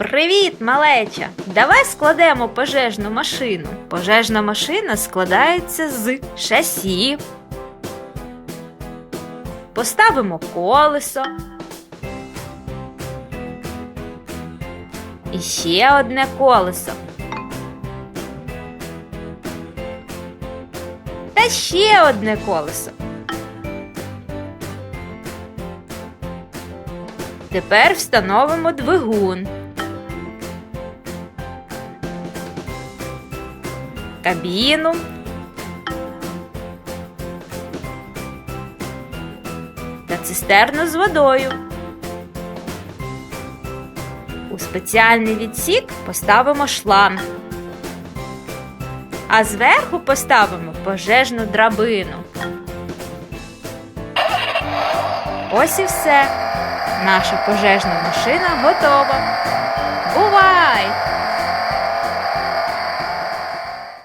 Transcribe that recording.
Привіт, малеча! Давай складемо пожежну машину. Пожежна машина складається з шасі. Поставимо колесо. І ще одне колесо. Та ще одне колесо. Тепер встановимо двигун. Кабіну. Та цистерну з водою. У спеціальний відсік поставимо шланг. А зверху поставимо пожежну драбину. Ось і все. Наша пожежна машина готова.